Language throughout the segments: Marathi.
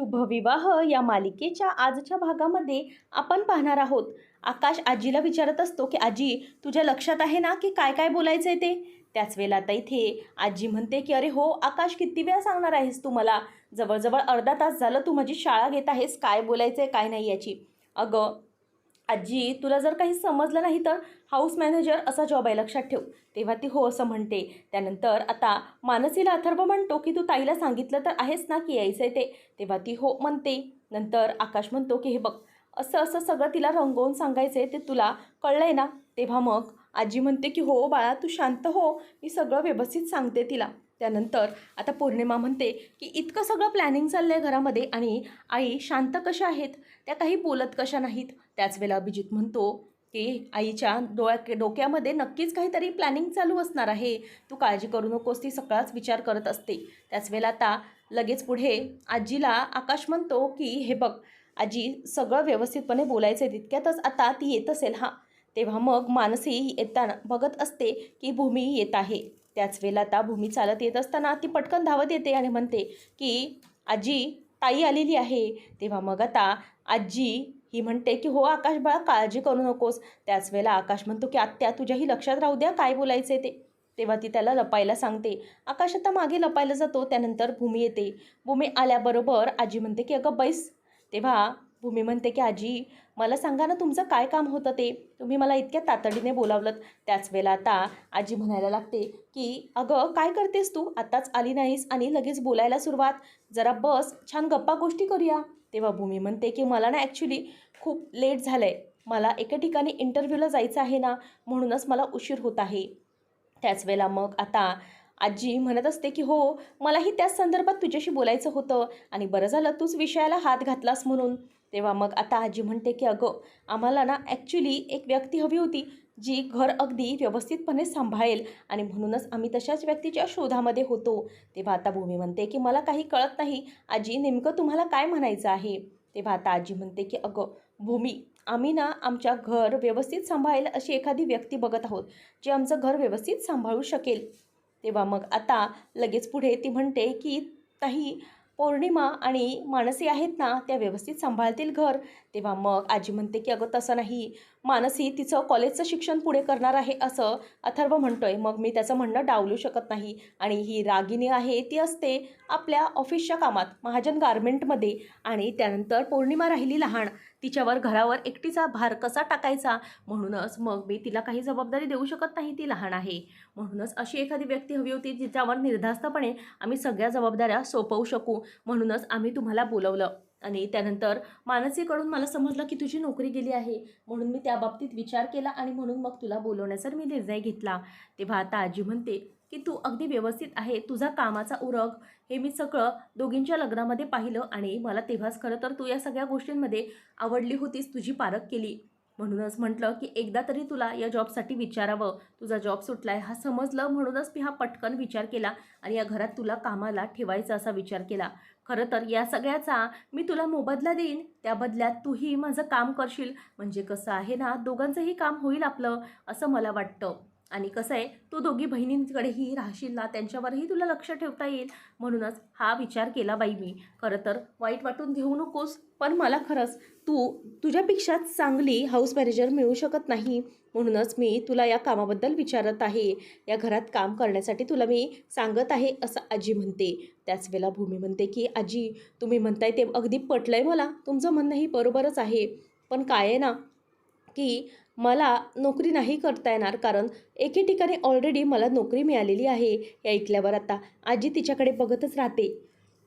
शुभविवाह या मालिकेच्या आजच्या भागामध्ये आपण पाहणार आहोत. आकाश आजीला विचारत असतो की आजी तुझ्या लक्षात आहे ना की काय काय बोलायचं आहे ते? त्याच वेळेला आता इथे आजी म्हणते की अरे हो आकाश किती वेळा सांगणार आहेस तू मला? जवळजवळ अर्धा तास झालं तू माझी शाळा घेत आहेस काय बोलायचं आहे काय नाही याची. अगं आजी तुला जर काही समजलं नाही तर हाऊस मॅनेजर असा जॉब आहे लक्षात ठेव. तेव्हा ती हो असं म्हणते. त्यानंतर आता मानसीला अथर्व म्हणतो की तू ताईला सांगितलं तर आहेस ना की यायचं आहे ते? तेव्हा ती हो म्हणते. नंतर आकाश म्हणतो की हे बघ असं असं सगळं तिला रंगवून सांगायचं आहे ते तुला कळलं आहे ना? तेव्हा मग आजी म्हणते की हो बाळा तू शांत हो. मी सगळं व्यवस्थित सांगते तिला. त्यानंतर आता पौर्णिमा म्हणते की इतकं सगळं प्लॅनिंग चाललं आहे घरामध्ये आणि आई शांत कशा आहेत? त्या काही बोलत कशा नाहीत? त्याच वेळेला अभिजित म्हणतो की आईच्या डोळ्या डोक्यामध्ये नक्कीच काहीतरी प्लॅनिंग चालू असणार आहे. तू काळजी करू नकोस ती सगळाच विचार करत असते. त्याच वेळेला आता लगेच पुढे आजीला आकाश म्हणतो की हे बघ आजी सगळं व्यवस्थितपणे बोलायचं आहे तितक्यातच आता ती येत असेल हां. तेव्हा मग मानसी येताना बघत असते की भूमी येत आहे. त्याच वेळेला आता भूमी चालत येत असताना ती पटकन धावत येते आणि म्हणते की आजी ताई आलेली आहे. तेव्हा मग आता आजी ही म्हणते की हो आकाश बाळा काळजी करू नकोस. त्याच वेळेला आकाश म्हणतो की आत्या तुझ्याही लक्षात राहू द्या काय बोलायचं आहे ते. तेव्हा ती त्याला लपायला सांगते. आकाश आता मागे लपायला जातो त्यानंतर भूमी येते. भूमी आल्याबरोबर आजी म्हणते की अगं बैस. तेव्हा भूमी म्हणते की आजी मला सांगा ना तुमचं काय काम होतं ते? तुम्ही मला इतक्या तातडीने बोलावलं त्याच वेळेला आता आजी म्हणायला लागते की अगं काय करतेस तू? आत्ताच आली नाहीस आणि लगेच बोलायला सुरुवात. जरा बस छान गप्पा गोष्टी करूया. तेव्हा भूमी म्हणते की मला ना ॲक्च्युली खूप लेट झालं आहे मला एका ठिकाणी इंटरव्ह्यूला जायचं आहे ना म्हणूनच मला उशीर होत आहे. त्याच वेळेला मग आता आजी म्हणत असते की हो मलाही त्याच संदर्भात तुझ्याशी बोलायचं होतं आणि बरं झालं तूच विषयाला हात घातलास म्हणून. तेव्हा मग आता आजी म्हणते की अगं आम्हाला ना ॲक्च्युली एक व्यक्ती हवी होती जी घर अगदी व्यवस्थितपणे सांभाळेल आणि म्हणूनच आम्ही तशाच व्यक्तीच्या शोधामध्ये होतो. तेव्हा आता भूमी म्हणते की मला काही कळत नाही आजी नेमकं तुम्हाला काय म्हणायचं आहे? तेव्हा आता आजी म्हणते की अगं भूमी आम्ही ना आमच्या घर व्यवस्थित सांभाळेल अशी एखादी व्यक्ती बघत आहोत जी आमचं घर व्यवस्थित सांभाळू शकेल. तेव्हा मग आता लगेच पुढे ती म्हणते की काही पौर्णिमा आणि मानसी आहेत ना त्या व्यवस्थित सांभाळतील घर. तेव्हा मग आजी म्हणते की अगं तसं नाही. मानसी तिचं कॉलेजचं शिक्षण पुढे करणार आहे असं अथर्व म्हणतोय. मग मी त्याचं म्हणणं डावलू शकत नाही. आणि ही रागिनी आहे ती असते आपल्या ऑफिसच्या कामात महाजन गारमेंटमध्ये. आणि त्यानंतर पौर्णिमा राहिली लहान. तिच्यावर घरावर एकटीचा भार कसा टाकायचा? म्हणूनच मग मी तिला काही जबाबदारी देऊ शकत नाही ती लहान आहे. म्हणूनच अशी एखादी व्यक्ती हवी होती जिच्यावर निर्धास्तपणे आम्ही सगळ्या जबाबदाऱ्या सोपवू शकू. म्हणूनच आम्ही तुम्हाला बोलवलं. आणि त्यानंतर मानसीकडून मला समजलं की तुझी नोकरी गेली आहे. म्हणून मी त्या बाबतीत विचार केला आणि म्हणून मग तुला बोलवण्याचा मी निर्णय घेतला. तेव्हा आता आजी म्हणते की तू अगदी व्यवस्थित आहे. तुझा कामाचा उरग. हे मी सगळं दोघींच्या लग्नामध्ये पाहिलं आणि मला तेव्हाच खरं तर तू या सगळ्या गोष्टींमध्ये आवडली होतीस तुझी पारख केली. म्हणूनच म्हटलं की एकदा तरी तुला या जॉबसाठी विचारावं. तुझा जॉब सुटला आहे हा समजलं. म्हणूनच मी हा पटकन विचार केला आणि या घरात तुला कामाला ठेवायचा असा विचार केला. खरं तर या सगळ्याचा मी तुला मोबदला देईन. त्या बदल्यात तूही माझं काम करशील. म्हणजे कसं आहे ना दोघांचंही काम होईल आपलं असं मला वाटतं. आणि कसं आहे तू दोघी बहिणींकडेही राहशील ना त्यांच्यावरही तुला लक्ष ठेवता येईल. म्हणूनच हा विचार केला बाई मी. खरं तर वाईट वाटून घेऊ नकोस पण मला खरंच तू तुझ्यापेक्षा चांगली हाऊस मॅनेजर मिळू शकत नाही. म्हणूनच मी तुला या कामाबद्दल विचारत आहे. या घरात काम करण्यासाठी तुला मी सांगत आहे असं आजी म्हणते. त्याच वेळेला भूमी म्हणते की आजी तुम्ही म्हणताय ते अगदी पटलं आहे मला. तुमचं म्हणणंही बरोबरच आहे. पण काय आहे ना की मला नोकरी नाही करता येणार कारण एके ठिकाणी ऑलरेडी मला नोकरी मिळालेली आहे. हे ऐकल्यावर आता आजी तिच्याकडे बघतच राहते.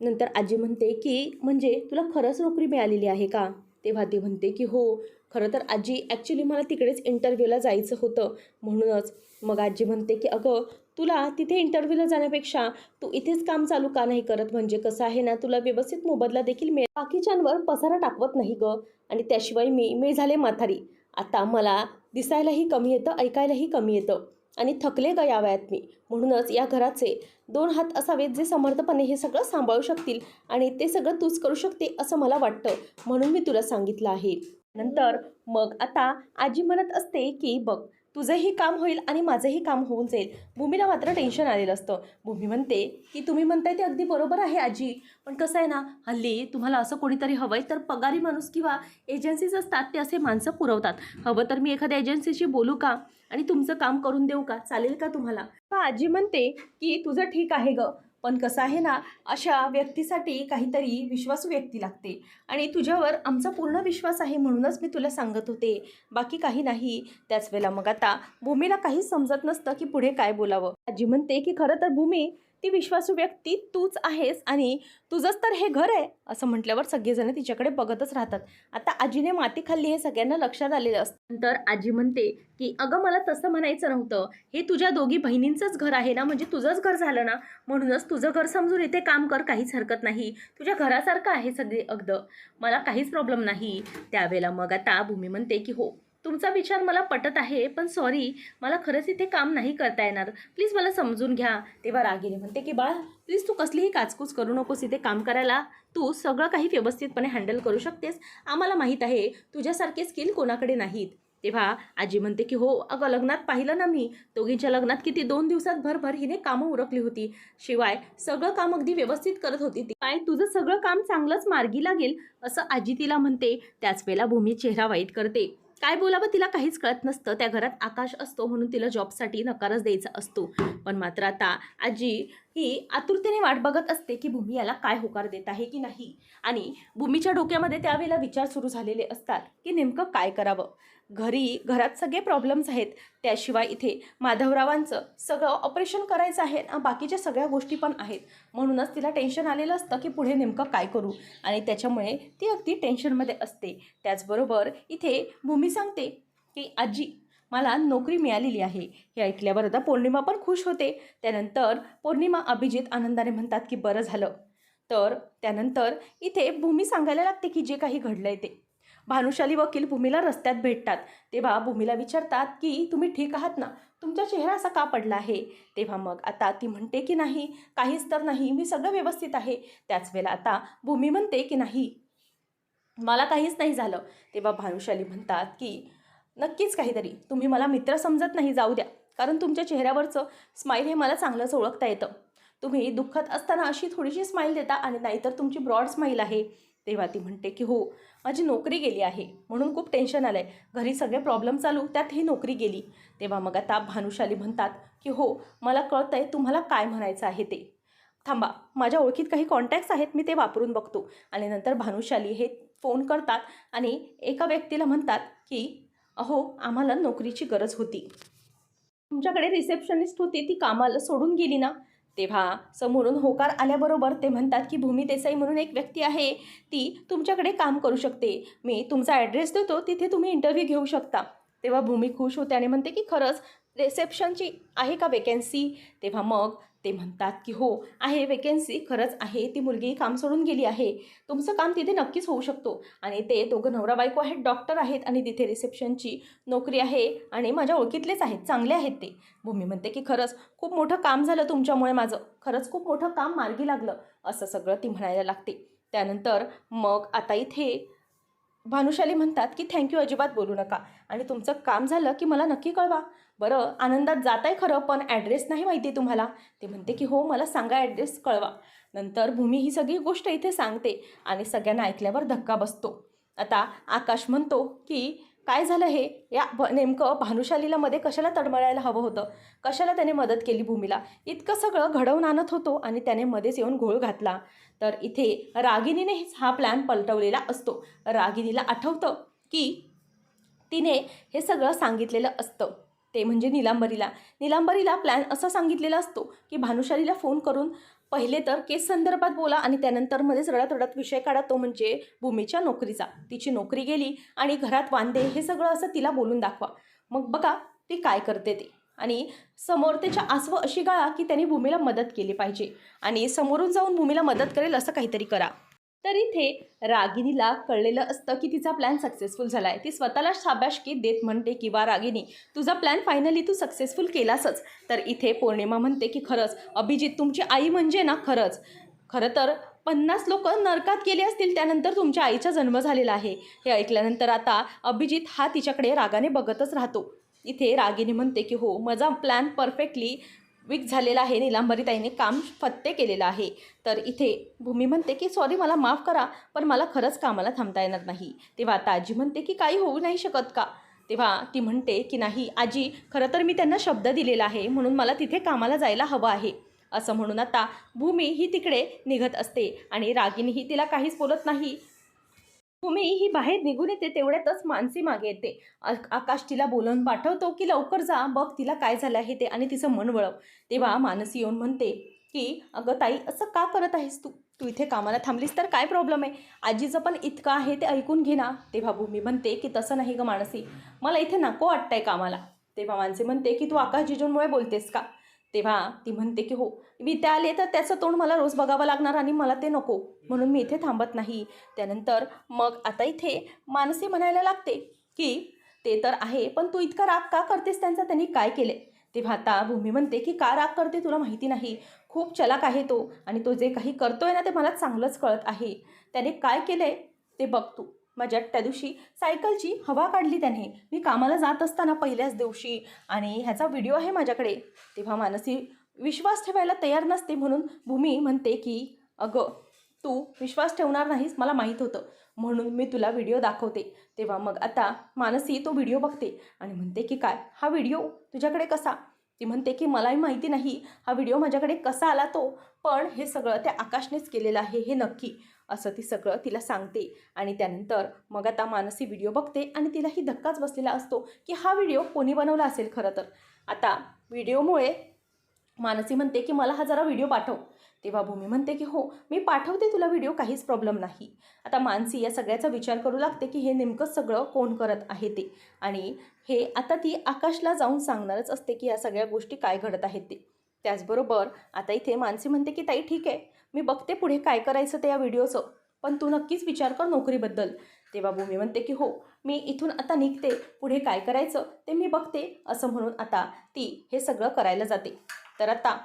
नंतर आजी म्हणते की म्हणजे तुला खरंच नोकरी मिळालेली आहे का? तेव्हा ती म्हणते की हो. खरं तर आजी ॲक्च्युली मला तिकडेच इंटरव्ह्यूला जायचं होतं. म्हणूनच. मग आजी म्हणते की अगं तुला तिथे इंटरव्ह्यूला जाण्यापेक्षा तू इथेच काम चालू का नाही करत? म्हणजे कसं आहे ना तुला व्यवस्थित मोबदला देखील मिळेल. बाकीच्यांवर पसारा टाकवत नाही गं. आणि त्याशिवाय मी मी झाले म्हातारी. आता मला दिसायलाही कमी येतं ऐकायलाही कमी येतं. आणि थकले ग या वयात मी. म्हणूनच या घराचे दोन हात असावेत जे समर्थपणे हे सगळं सांभाळू शकतील आणि ते सगळं तूच करू शकते असं मला वाटतं म्हणून मी तुला सांगितलं आहे. नंतर मग आता आजी म्हणत असते की बघ तुझंही काम होईल आणि माझंही काम होऊन जाईल. भूमीला मात्र टेन्शन आलेलं असतं. भूमी म्हणते की तुम्ही म्हणताय ते अगदी बरोबर आहे आजी. पण कसं आहे ना हल्ली तुम्हाला असं कोणीतरी हवं आहे तर पगारी माणूस किंवा एजन्सीज असतात ते असे माणसं पुरवतात. हवं तर मी एखाद्या एजन्सीशी बोलू का? आणि तुमचं काम करून देऊ का? चालेल का तुम्हाला? आजी म्हणते की तुझं ठीक आहे गं. पण कसं आहे ना अशा व्यक्तीसाठी काहीतरी विश्वासू व्यक्ती लागते. आणि तुझ्यावर आमचा पूर्ण विश्वास आहे म्हणूनच मी तुला सांगत होते. बाकी काही नाही. त्याच वेळेला मग आता भूमीला काहीच समजत नसतं की पुढे काय बोलावं. आजी म्हणते की खरं तर भूमी ती विश्वासू व्यक्ती तूच आहेस आणि तुझंच तर हे घर आहे असं म्हटल्यावर सगळेजण तिच्याकडे बघतच राहतात. आता आजीने माती खाल्ली हे सगळ्यांना लक्षात आलेलं असतं. नंतर आजी म्हणते की अगं मला तसं म्हणायचं नव्हतं. हे तुझ्या दोघी बहिणींचंच घर आहे ना म्हणजे तुझंच घर झालं ना. म्हणूनच तुझं घर समजून इथे काम कर काहीच हरकत नाही. तुझ्या घरासारखं आहे सगळे अगद. मला काहीच प्रॉब्लेम नाही. त्यावेळेला मग आता भूमी म्हणते की हो तुमचा विचार मला पटत आहे पण सॉरी मला खरंच इथे काम नाही करता येणार. प्लीज मला समजून घ्या. तेव्हा रागिनी म्हणते की बाळ प्लीज तू कसलीही काचकूच करू नकोस इथे काम करायला. तू सगळं काही व्यवस्थितपणे हँडल करू शकतेस. आम्हाला माहीत आहे तुझ्यासारखे स्किल कोणाकडे नाहीत. तेव्हा आजी म्हणते की हो अगं लग्नात पाहिलं ना मी. दोघींच्या लग्नात किती दोन दिवसात भरभर हिने कामं उरकली होती. शिवाय सगळं काम अगदी व्यवस्थित करत होती ती. काय तुझं सगळं काम चांगलंच मार्गी लागेल असं आजी तिला म्हणते. त्याच वेळेला भूमी चेहरा वाईट करते. काय बोलावं तिला काहीच कळत नसतं. त्या घरात आकाश असतो म्हणून तिला जॉबसाठी नकारच द्यायचा असतो. पण मात्र आता आजी ही आतुरतेने वाट बघत असते की भूमी याला काय होकार देत आहे की नाही. आणि भूमीच्या डोक्यामध्ये त्यावेळेला विचार सुरू झालेले असतात की नेमकं काय करावं? घरी घरात सगळे प्रॉब्लेम्स आहेत. त्याशिवाय इथे माधवरावांचं सगळं ऑपरेशन करायचं आहे आणि बाकीच्या सगळ्या गोष्टी पण आहेत. म्हणूनच तिला टेन्शन आलेलं असतं की पुढे नेमकं काय करू? आणि त्याच्यामुळे ती अगदी टेन्शनमध्ये असते. त्याचबरोबर इथे भूमी सांगते की आजी मला नोकरी मिळालेली आहे. हे ऐकल्यावर आता पौर्णिमा पण खुश होते. त्यानंतर पौर्णिमा अभिजित आनंदाने म्हणतात की बरं झालं. तर त्यानंतर इथे भूमी सांगायला लागते की जे काही घडलं आहे ते. भानुशाली वकील भूमीला रस्त्यात भेटतात. तेव्हा भूमीला विचारतात की तुम्ही ठीक आहात ना? तुमचा चेहरा असा का पडला आहे? तेव्हा मग आता ती म्हणते की नाही काहीच तर नाही. मी सगळं व्यवस्थित आहे. त्याच वेळेला आता भूमी म्हणते की नाही मला काहीच नाही झालं. तेव्हा भानुशाली म्हणतात की नक्कीच काहीतरी. तुम्ही मला मित्र समजत नाही जाऊ द्या. कारण तुमच्या चेहऱ्यावरचं स्माईल हे मला चांगलंच ओळखता येतं. तुम्ही दुःखात असताना अशी थोडीशी स्माईल देता आणि नाहीतर तुमची ब्रॉड स्माईल आहे. तेव्हा ती म्हणते की हो माझी नोकरी गेली आहे. म्हणून खूप टेन्शन आलं आहे घरी सगळे प्रॉब्लेम चालू त्यात ही नोकरी गेली. तेव्हा मग आता भानुशाली म्हणतात की हो मला कळतं आहे तुम्हाला काय म्हणायचं आहे ते. थांबा माझ्या ओळखीत काही कॉन्टॅक्ट्स आहेत मी ते वापरून बघतो. आणि नंतर भानुशाली हे फोन करतात आणि एका व्यक्तीला म्हणतात की अहो आम्हाला नोकरीची गरज होती. तुमच्याकडे रिसेप्शनिस्ट होती ती कामाला सोडून गेली ना. तेव्हा समोरून होकार आल्याबरोबर ते म्हणतात की भूमी देसाई म्हणून एक व्यक्ती आहे ती तुमच्याकडे काम करू शकते. मी तुमचा ॲड्रेस देतो तिथे तुम्ही इंटरव्ह्यू घेऊ शकता. तेव्हा भूमी खुश होते आणि म्हणते की खरंच रिसेप्शनची आहे का वेकॅन्सी तेव्हा मग ते म्हणतात की हो आहे वेकेन्सी खरंच आहे. ती मुलगी काम सोडून गेली आहे. तुमचं काम तिथे नक्कीच होऊ शकतो. आणि ते दोघं नवरा बायको आहेत डॉक्टर आहेत आणि तिथे रिसेप्शनची नोकरी आहे आणि माझ्या ओळखीतलेच आहेत चांगले आहेत ते. भूमी म्हणते की खरंच खूप मोठं काम झालं तुमच्यामुळे माझं. खरंच खूप मोठं काम मार्गी लागलं. असं सगळं ती म्हणायला लागते. त्यानंतर मग आता इथे भानुशाली म्हणतात की थँक्यू अजिबात बोलू नका. आणि तुमचं काम झालं की मला नक्की कळवा. बरं आनंदात जात आहे खरं पण ॲड्रेस नाही माहिती तुम्हाला. ते म्हणते की हो मला सांगा ॲड्रेस कळवा. नंतर भूमी ही सगळी गोष्ट इथे सांगते आणि सगळ्यांना ऐकल्यावर धक्का बसतो. आता आकाश म्हणतो की काय झालं हे? या भ नेमकं भानुशालीला मध्ये कशाला तडमळायला हवं होतं? कशाला त्याने मदत केली भूमीला? इतकं सगळं घडवून आणत होतो आणि त्याने मध्येच येऊन घोळ घातला. तर इथे रागिणीनेच हा प्लॅन पलटवलेला असतो. रागिनीला आठवतं की तिने हे सगळं सांगितलेलं असतं. ते म्हणजे निलांबरीला. निलांबरीला प्लॅन असा सांगितलेला असतो की भानुशालीला फोन करून पहिले तर केस संदर्भात बोला आणि त्यानंतर मध्येच रडत रडत विषय काढा तो म्हणजे भूमीच्या नोकरीचा. तिची नोकरी गेली आणि घरात वांदे हे सगळं असं तिला बोलून दाखवा. मग बघा ती काय करते ते. आणि समोर त्याच्या आसव अशी गाळा की त्यांनी भूमीला मदत केली पाहिजे. आणि समोरून जाऊन भूमीला मदत करेल असं काहीतरी करा. तर इथे रागिनीला कळलेलं असतं की तिचा प्लॅन सक्सेसफुल झाला आहे ती स्वतःला शाबाशकी देत म्हणते की वा रागिनी तुझा प्लॅन फायनली तू सक्सेसफुल केलासच. तर इथे पौर्णिमा म्हणते की खरंच अभिजित तुमची आई म्हणजे ना खरंच खरं तर पन्नास लोक नरकात गेले असतील त्यानंतर तुमच्या आईचा जन्म झालेला आहे. हे ऐकल्यानंतर आता अभिजित हा तिच्याकडे रागाने बघतच राहतो. इथे रागिनी म्हणते की हो माझा प्लॅन परफेक्टली वीक झालेला आहे. निलांबरीताईने काम फत्ते केलेलं आहे. तर इथे भूमी म्हणते की सॉरी मला माफ करा पण मला खरंच कामाला थांबता येणार नाही. तेव्हा आता आजी म्हणते की काही होऊ नाही शकत का? तेव्हा ती म्हणते की नाही आजी खरं तर मी त्यांना शब्द दिलेला आहे म्हणून मला तिथे कामाला जायला हवं आहे. असं म्हणून आता भूमी ही तिकडे निघत असते आणि रागिनीही तिला काहीच बोलत नाही. ही बाहेर निघून येते तेवढ्यातच मानसी मागे येते. आकाश तिला बोलवून पाठवतो की लवकर जा बघ तिला काय झालं आहे ते आणि तिचं मन वळव. तेव्हा मानसी येऊन म्हणते की अगं ताई असं का करत आहेस तू? तू इथे कामाला थांबलीस तर काय प्रॉब्लेम आहे? आजीचं पण इतकं आहे ते ऐकून घे ना. तेव्हा भूमी म्हणते की तसं नाही गं मानसी मला इथे नको वाटतंय कामाला. तेव्हा मानसी म्हणते की तू आकाश जिजूंमुळे बोलतेस का? तेव्हा ती म्हणते की हो मी त्या आले तर त्याचं तोंड मला रोज बघावं लागणार आणि मला ते नको. म्हणून मी इथे थांबत नाही. त्यानंतर मग आता इथे मानसी म्हणायला लागते की ते तर आहे पण तू इतका राग का करतेस? त्यांचा त्यांनी काय केले तेव्हा आता भूमी म्हणते की का राग करते तुला माहिती नाही. खूप चलाक आहे तो आणि तो जे काही करतोय ना ते मला चांगलंच कळत आहे. त्याने काय केलंय? ते बघ तू. माझ्या त्या दिवशी सायकलची हवा काढली त्याने. मी कामाला जात असताना पहिल्याच दिवशी. आणि ह्याचा व्हिडिओ आहे माझ्याकडे. तेव्हा मानसी विश्वास ठेवायला तयार नसते म्हणून भूमी म्हणते की अगं तू विश्वास ठेवणार नाहीस मला माहीत होतं. म्हणून मी तुला व्हिडिओ दाखवते. तेव्हा मग आता मानसी तो व्हिडिओ बघते आणि म्हणते की काय? हा व्हिडिओ तुझ्याकडे कसा? ती म्हणते की मलाही माहिती नाही. हा व्हिडिओ माझ्याकडे कसा आला तो? पण हे सगळं त्या आकाशनेच केलेलं आहे हे नक्की. असं ती सगळं तिला सांगते. आणि त्यानंतर मग आता मानसी व्हिडिओ बघते आणि तिलाही धक्काच बसलेला असतो की हा व्हिडिओ कोणी बनवला असेल खरं तर. आता व्हिडिओमुळे मानसी म्हणते की मला हा जरा व्हिडिओ पाठव. तेव्हा भूमी म्हणते की हो मी पाठवते तुला व्हिडिओ काहीच प्रॉब्लेम नाही. आता मानसी या सगळ्याचा विचार करू लागते की हे नेमकं सगळं कोण करत आहे ते. आणि हे आता ती आकाशला जाऊन सांगणारच असते की या सगळ्या गोष्टी काय घडत आहेत ते. त्याचबरोबर आता इथे मानसी म्हणते की ताई ठीक आहे. मी बघते पुढे काय करायचं ते या व्हिडिओचं. पण तू नक्कीच विचार कर नोकरीबद्दल. तेव्हा भूमी म्हणते की हो मी इथून आता निघते. पुढे काय करायचं ते मी बघते. असं म्हणून आता ती हे सगळं करायला जाते. तर आता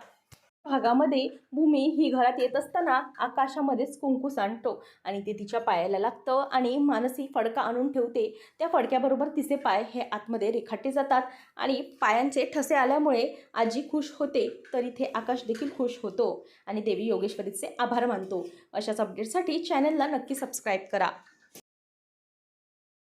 भागामध्ये भूमी ही घरात येत असताना आकाशामध्येच कुंकू सांडतो आणि ते तिच्या पायाला लागतं आणि मानसी फडका आणून ठेवते. त्या फडक्याबरोबर तिचे पाय हे आतमध्ये रेखाटले जातात आणि पायांचे ठसे आल्यामुळे आजी खुश होते तर इथे आकाश देखील खुश होतो आणि देवी योगेश्वरीचे आभार मानतो. अशाच अपडेटसाठी चॅनलला नक्की सबस्क्राईब करा.